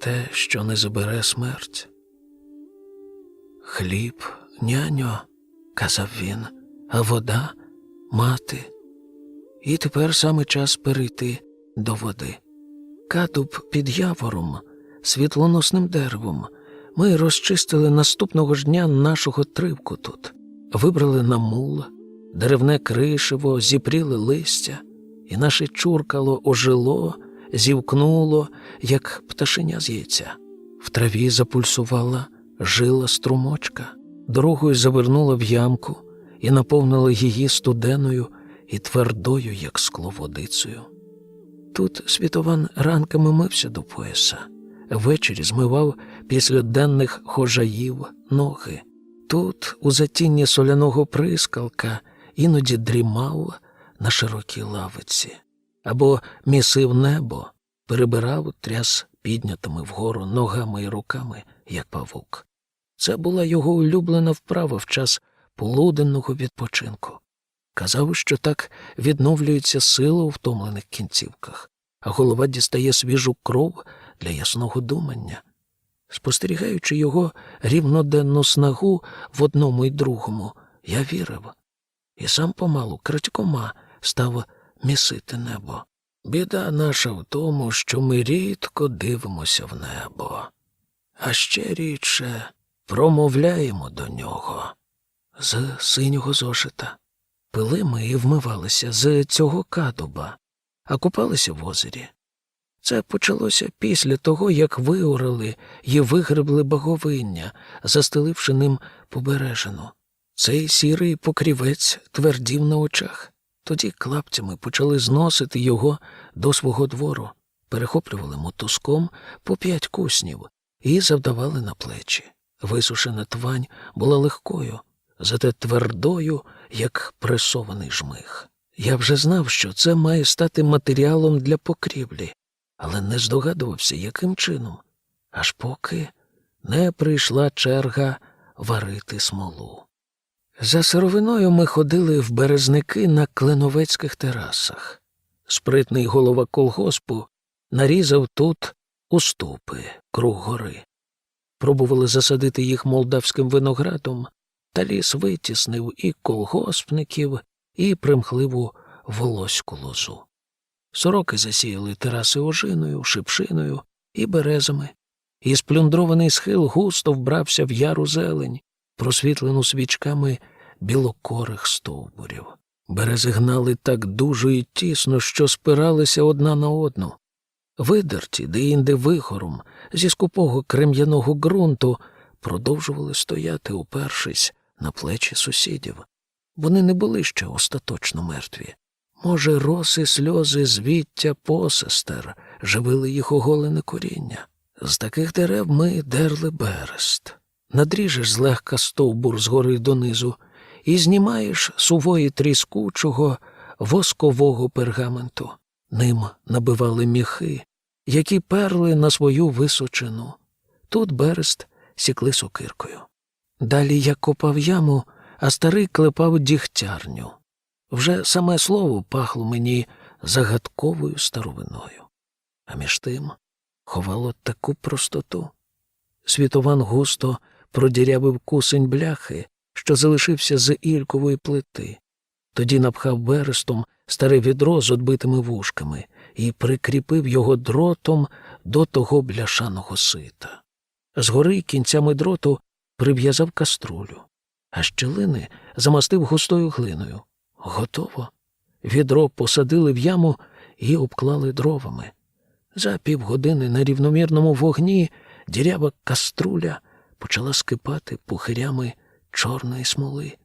те, що не забере смерть. Хліб, няньо, казав він, а вода мати. І тепер саме час перейти до води. Кадуб під явором, світлоносним деревом. Ми розчистили наступного ж дня нашого тривку тут, вибрали на мул, деревне кришево, зіпріли листя, і наше чуркало ожило, зівкнуло, як пташеня з яйця. В траві запульсувала жила струмочка, дорогою завернула в ямку і наповнила її студеною і твердою, як скло водицею. Тут світован ранками мився до пояса, ввечері змивав після денних хожаїв ноги. Тут, у затінні соляного прискалка, іноді дрімав на широкій лавиці, або місив небо, перебирав тряс піднятими вгору ногами і руками, як павук. Це була його улюблена вправа в час полуденного відпочинку. Казав, що так відновлюється сила у втомлених кінцівках, а голова дістає свіжу кров для ясного думання. Спостерігаючи його рівноденну снагу в одному й другому, я вірив, і сам помалу крадькома став місити небо. Біда наша в тому, що ми рідко дивимося в небо, а ще рідше промовляємо до нього з синього зошита. Пили ми і вмивалися з цього кадуба, а купалися в озері. Це почалося після того, як виорали і вигребли баговиння, застеливши ним побережину. Цей сірий покрівець твердів на очах. Тоді клаптями почали зносити його до свого двору, перехоплювали мотузком по п'ять куснів і завдавали на плечі. Висушена твань була легкою, зате твердою, як пресований жмих. Я вже знав, що це має стати матеріалом для покрівлі, але не здогадувався, яким чином, аж поки не прийшла черга варити смолу. За сировиною ми ходили в березники на кленовецьких терасах. Спритний голова колгоспу нарізав тут уступи круг гори. Пробували засадити їх молдавським виноградом, та ліс витіснив і колгоспників, і примхливу волоську лозу. Сороки засіяли тераси ожиною, шипшиною і березами, і сплюндрований схил густо вбрався в яру зелень, просвітлену свічками білокорих стовбурів. Берези гнали так дуже і тісно, що спиралися одна на одну. Видерті, де-інде вихором, зі скупого крем'яного ґрунту, продовжували стояти, упершись на плечі сусідів. Вони не були ще остаточно мертві. Може, роси, сльози, звіття, посестер живили їх оголене коріння. З таких дерев ми дерли берест. Надріжеш злегка стовбур згори донизу і знімаєш сувої тріскучого воскового пергаменту. Ним набивали міхи, які перли на свою височину. Тут берест сікли сокиркою. Далі я копав яму, а старий клепав дігтярню. Вже саме слово пахло мені загадковою старовиною. А між тим ховало таку простоту. Світован густо продірявив кусень бляхи, що залишився з ількової плити. Тоді напхав берестом старе відро з одбитими вушками і прикріпив його дротом до того бляшаного сита. Згори кінцями дроту прив'язав каструлю, а щелини замастив густою глиною. Готово. Відро посадили в яму і обклали дровами. За півгодини на рівномірному вогні дірява каструля почала скипати пухирями чорної смоли.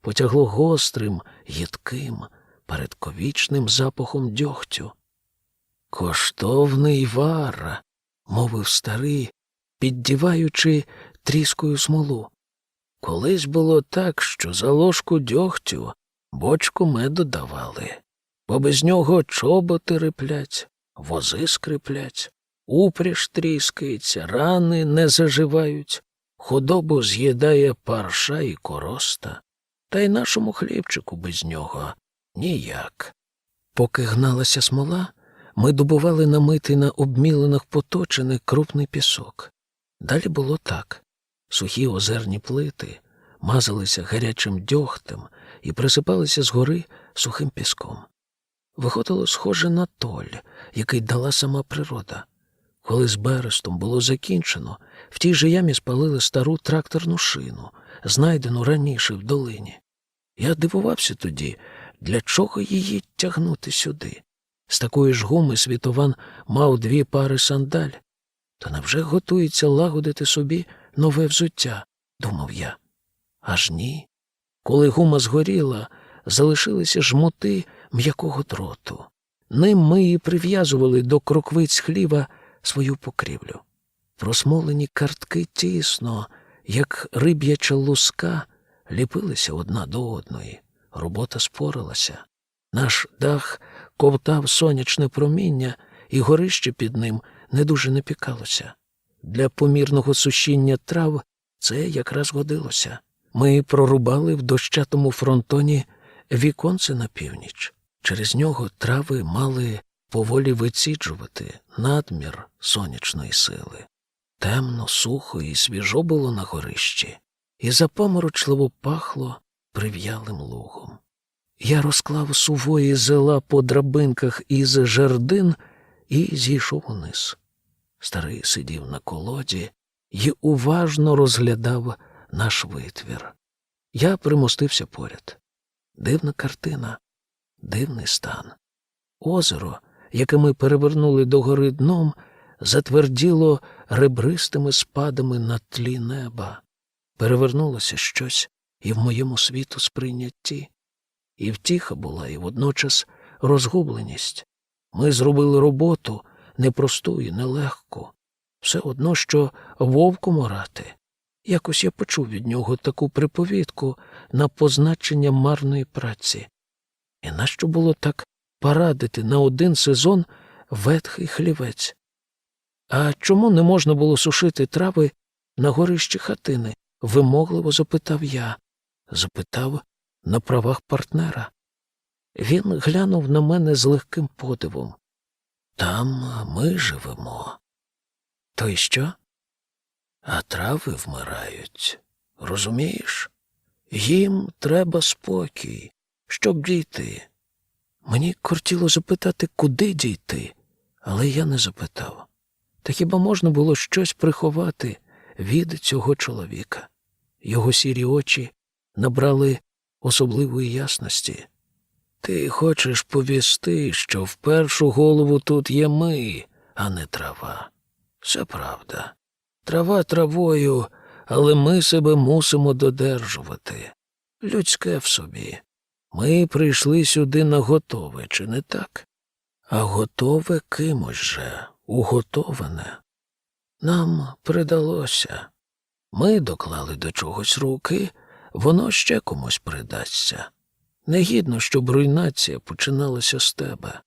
Потягло гострим, їдким, передковічним запахом дьогтю. Коштовний вар, мовив старий, піддіваючи тріскою смолу. Колись було так, що за ложку дьогтю бочку меду давали, бо без нього чоботи риплять, вози скриплять, упряж тріскається, рани не заживають, худобу з'їдає парша і короста, та й нашому хлібчику без нього ніяк. Поки гналася смола, ми добували намитий на обмілених поточений крупний пісок. Далі було так. Сухі озерні плити мазалися гарячим дьогтем і присипалися згори сухим піском. Виходило схоже на толь, який дала сама природа. Коли з берестом було закінчено, в тій же ямі спалили стару тракторну шину, знайдену раніше в долині. Я дивувався тоді, для чого її тягнути сюди. З такої ж гуми світован мав дві пари сандаль. То невже готується лагодити собі нове взуття, думав я. Аж ні. Коли гума згоріла, залишилися жмоти м'якого дроту. Ним ми і прив'язували до кроквиць хліва свою покрівлю. Просмолені картки тісно, як риб'яча луска, ліпилися одна до одної. Робота спорилася. Наш дах ковтав сонячне проміння, і горище під ним не дуже не пікалося. Для помірного сушіння трав це якраз годилося. Ми прорубали в дощатому фронтоні віконце на північ. Через нього трави мали поволі виціджувати надмір сонячної сили. Темно, сухо і свіжо було на горищі, і запоморочливо пахло прив'ялим лугом. Я розклав сувої зела по драбинках із жердин і зійшов униз. Старий сидів на колоді і уважно розглядав наш витвір. Я примостився поряд. Дивна картина, дивний стан. Озеро, яке ми перевернули догори дном, затверділо ребристими спадами на тлі неба. Перевернулося щось і в моєму світу сприйнятті. І втіха була, і водночас розгубленість. Ми зробили роботу непросту і нелегку. Все одно, що вовком орати. Якось я почув від нього таку приповідку на позначення марної праці. І нащо було так порадити на один сезон ветхий хлівець? А чому не можна було сушити трави на горищі хатини? вимогливо запитав я, запитав на правах партнера. Він глянув на мене з легким подивом. Там ми живемо. То й що? А трави вмирають. Розумієш? Їм треба спокій, щоб дійти. Мені кортіло запитати, куди дійти, але я не запитав. Та хіба можна було щось приховати від цього чоловіка? Його сірі очі набрали особливої ясності. Ти хочеш повісти, що в першу голову тут є ми, а не трава. Це правда. Трава травою, але ми себе мусимо додержувати. Людське в собі. Ми прийшли сюди на готове, чи не так? А готове кимось же, уготоване. Нам придалося. Ми доклали до чогось руки, воно ще комусь придасться. Негідно, щоб руйнація починалася з тебе.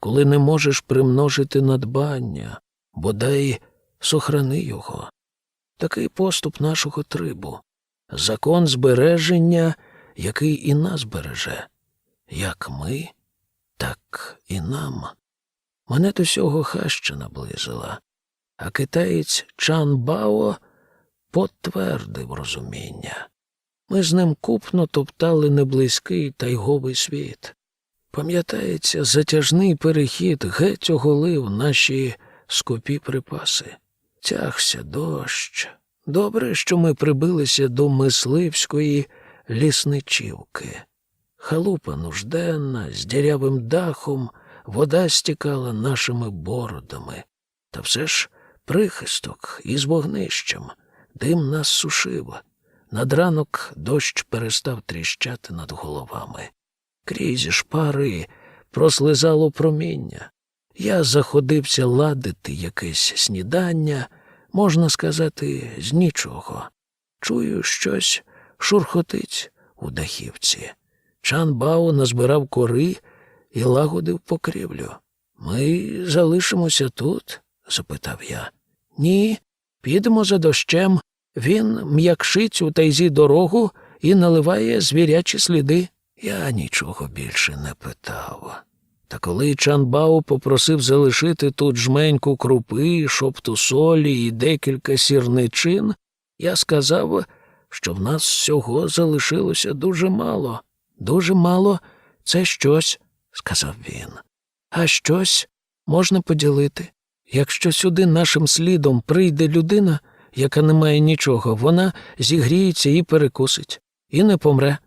Коли не можеш примножити надбання, бодай сохрани його. Такий поступ нашого трибу, закон збереження, який і нас береже. Як ми, так і нам. Мене до сього хаща наблизила, а китаєць Чан Бао потвердив розуміння. Ми з ним купно топтали неблизький тайговий світ. Пам'ятається, затяжний перехід геть оголив наші скупі припаси. Тягся дощ. Добре, що ми прибилися до мисливської лісничівки. Халупа нужденна, з дірявим дахом, вода стікала нашими бородами. Та все ж прихисток із вогнищем, дим нас сушив. Над ранок дощ перестав тріщати над головами. Крізь шпари прослизало проміння. Я заходився ладити якесь снідання, можна сказати, з нічого. Чую, щось шурхотить у дахівці. Чан Бао назбирав кори і лагодив покрівлю. Ми залишимося тут? запитав я. Ні, підемо за дощем. Він м'якшить у тайзі дорогу і наливає звірячі сліди. Я нічого більше не питав. Та коли Чанбао попросив залишити тут жменьку крупи, шопту солі і декілька сірничин, я сказав, що в нас всього залишилося дуже мало. Дуже мало це щось, сказав він. А щось можна поділити. Якщо сюди нашим слідом прийде людина, яка не має нічого, вона зігріється і перекусить, і не помре.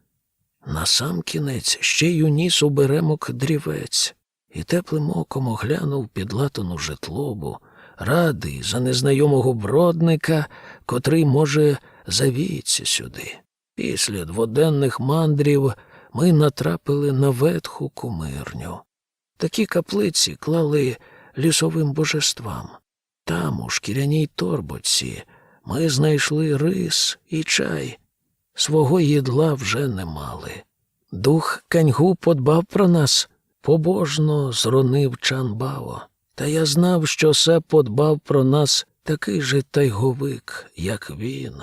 На сам кінець ще й уніс оберемок дрівець, і теплим оком оглянув підлатану житлобу, радий за незнайомого бродника, котрий, може, завіється сюди. Після дводенних мандрів ми натрапили на ветху кумирню. Такі каплиці клали лісовим божествам. Там, у шкіряній торбоці, ми знайшли рис і чай. Свого їдла вже не мали. Дух каньгу подбав про нас, побожно зронив Чанбао. Та я знав, що се подбав про нас такий же тайговик, як він,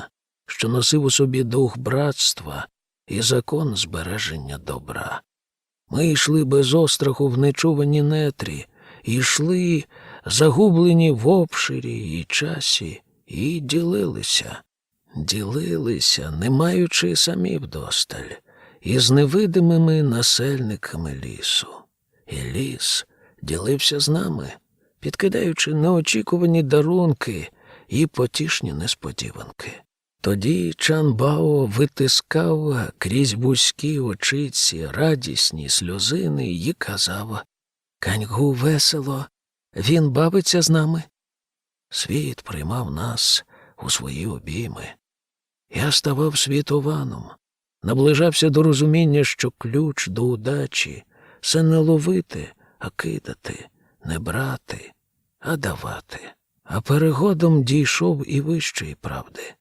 що носив у собі дух братства і закон збереження добра. Ми йшли без остраху в нечувані нетрі, йшли, загублені в обширі і часі, і ділилися, ділилися, не маючи самі вдосталь, із невидимими насельниками лісу. І ліс ділився з нами, підкидаючи неочікувані дарунки і потішні несподіванки. Тоді Чан Бао витискав крізь вузькі очиці радісні сльозини і казав Каньгу весело, він бавиться з нами. Світ приймав нас у свої обійми. Я ставав світованом, наближався до розуміння, що ключ до удачі це не ловити, а кидати, не брати, а давати. А перегодом дійшов і вищої правди.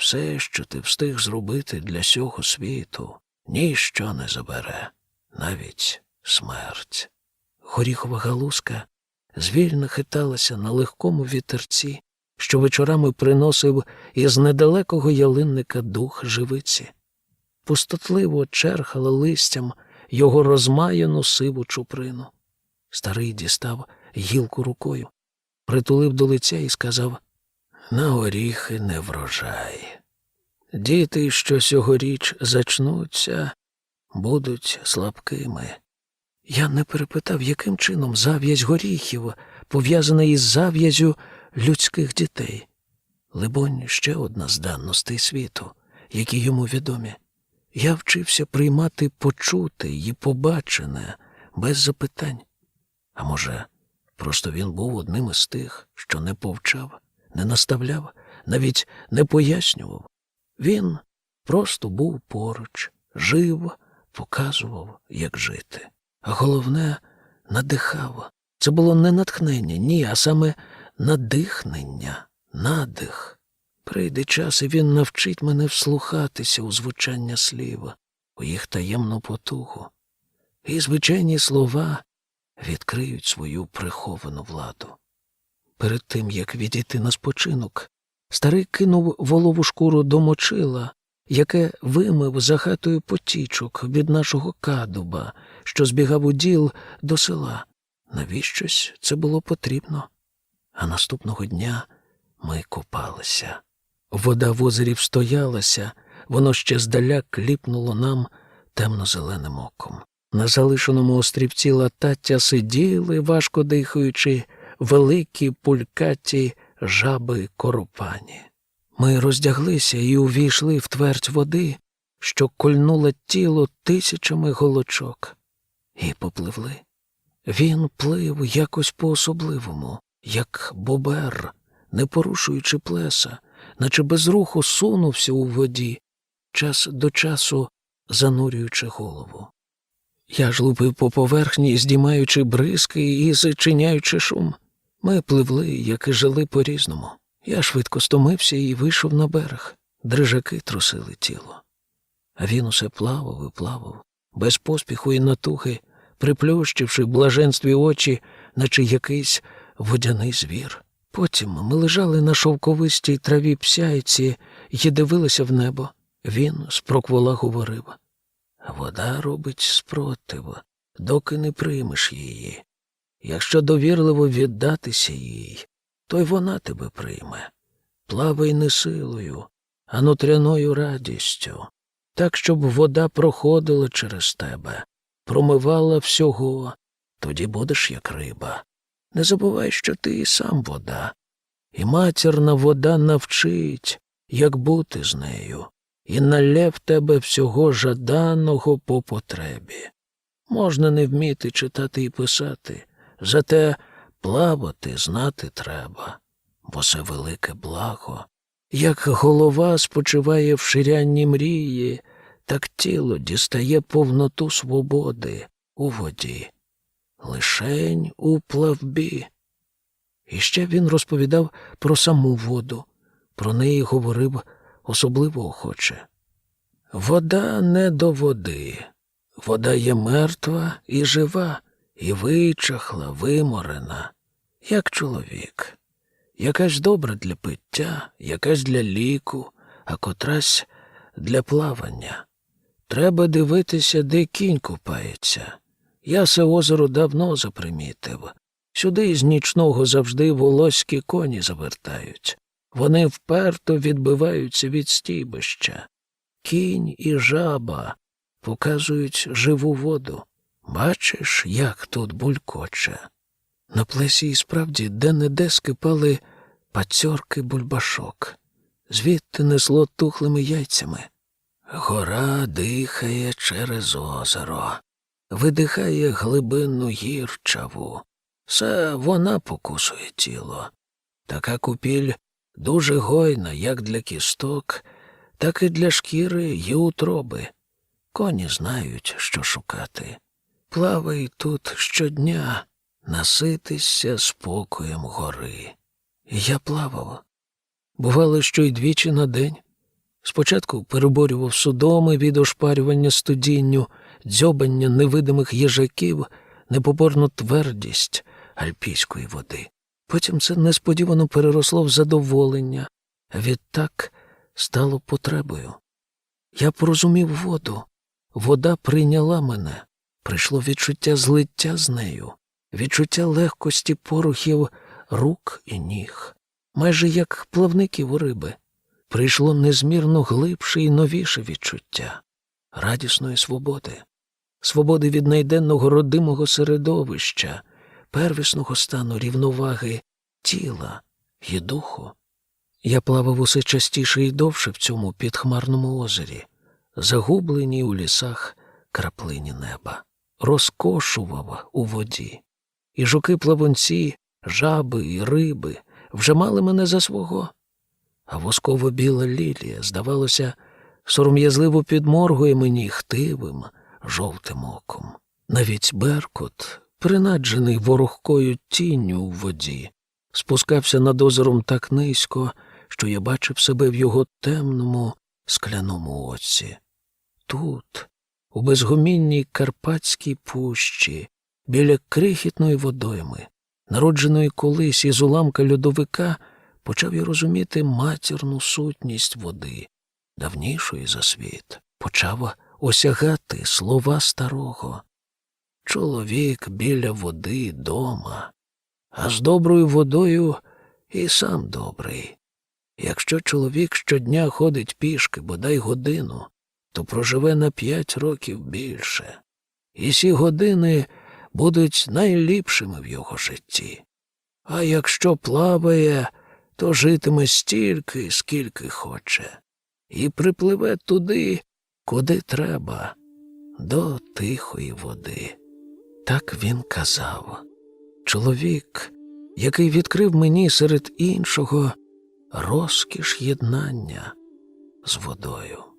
Все, що ти встиг зробити для сього світу, ніщо не забере, навіть смерть. Горіхова галузка звільно хиталася на легкому вітерці, що вечорами приносив із недалекого ялинника дух живиці. Пустотливо черхала листям його розмаяну сиву чуприну. Старий дістав гілку рукою, притулив до лиця і сказав на горіхи не врожай. Діти, що сьогоріч зачнуться, будуть слабкими. Я не перепитав, яким чином зав'язь горіхів пов'язана із зав'язю людських дітей. Либонь, ще одна з данностей світу, які йому відомі. Я вчився приймати почуте і побачене без запитань. А може, просто він був одним із тих, що не повчав, не наставляв, навіть не пояснював. Він просто був поруч, жив, показував, як жити. А головне, надихав. Це було не натхнення, ні, а саме надихнення, надих. Прийде час, і він навчить мене вслухатися у звучання слів, у їх таємну потугу. І звичайні слова відкриють свою приховану владу. Перед тим, як відійти на спочинок, старий кинув волову шкуру до мочила, яке вимив за хатою потічок від нашого кадуба, що збігав у діл до села. Навіщось це було потрібно. А наступного дня ми купалися. Вода в озері встоялася, воно ще здаля кліпнуло нам темно-зеленим оком. На залишеному острівці латаття сиділи, важко дихаючи, великі пулькаті жаби коропані. Ми роздяглися і увійшли в твердь води, що кольнула тіло тисячами голочок, і попливли. Він плив якось по-особливому, як бобер, не порушуючи плеса, наче без руху сунувся у воді, час до часу занурюючи голову. Я ж лупив по поверхні, здіймаючи бризки і зачиняючи шум. Ми пливли, як і жили по-різному. Я швидко стомився і вийшов на берег. Дрижаки трусили тіло. А він усе плавав і плавав, без поспіху і натухи, приплющивши в блаженстві очі, наче якийсь водяний звір. Потім ми лежали на шовковистій траві псяйці і дивилися в небо. Він спроквола говорив. Вода робить спротив, доки не приймеш її. Якщо довірливо віддатися їй, то й вона тебе прийме. Плавай не силою, а нутряною радістю, так, щоб вода проходила через тебе, промивала всього, тоді будеш як риба. Не забувай, що ти і сам вода, і матірна вода навчить, як бути з нею, і налє в тебе всього жаданого по потребі. Можна не вміти читати і писати, зате плавати знати треба, бо це велике благо. Як голова спочиває в ширянні мрії, так тіло дістає повноту свободи у воді, лишень у плавбі. І ще він розповідав про саму воду, про неї говорив особливо охоче. Вода не до води, вода є мертва і жива, і вичахла, виморена, як чоловік, якась добра для пиття, якась для ліку, а котрась для плавання. Треба дивитися, де кінь купається. Я це озеро давно запримітив. Сюди із нічного завжди волоські коні завертають. Вони вперто відбиваються від стійбища. Кінь і жаба показують живу воду. Бачиш, як тут булькоче. На плесі і справді де-не-де скипали пацьорки бульбашок. Звідти несло тухлими яйцями. Гора дихає через озеро, видихає глибинну гірчаву. Все вона покусує тіло. Така купіль дуже гойна як для кісток, так і для шкіри й утроби. Коні знають, що шукати. Плавай тут щодня, наситися спокоєм гори. Я плавав. Бувало, що й двічі на день. Спочатку переборював судоми від ошпарювання студінню, дзьобання невидимих їжаків, непоборну твердість альпійської води. Потім це несподівано переросло в задоволення, а відтак стало потребою. Я порозумів воду. Вода прийняла мене. Прийшло відчуття злиття з нею, відчуття легкості порухів рук і ніг, майже як плавників у риби. Прийшло незмірно глибше і новіше відчуття радісної свободи, свободи від найденного родимого середовища, первісного стану рівноваги тіла і духу. Я плавав усе частіше і довше в цьому підхмарному озері, загубленій у лісах краплині неба, розкошував у воді. І жуки-плавунці, жаби і риби вже мали мене за свого. А восково біла лілія, здавалося, сором'язливо підморгує мені хтивим, жовтим оком. Навіть беркут, принаджений ворогкою тінню у воді, спускався над озером так низько, що я бачив себе в його темному скляному оці. Тут, у безгомінній Карпатській пущі, біля крихітної водойми, народженої колись із уламка льодовика, почав я розуміти матірну сутність води, давнішої за світ, почав осягати слова старого. Чоловік біля води дома, а з доброю водою і сам добрий. Якщо чоловік щодня ходить пішки, бодай годину, то проживе на п'ять років більше, і ці години будуть найліпшими в його житті. А якщо плаває, то житиме стільки, скільки хоче, і припливе туди, куди треба, до тихої води. Так він казав. Чоловік, який відкрив мені серед іншого розкіш єднання з водою.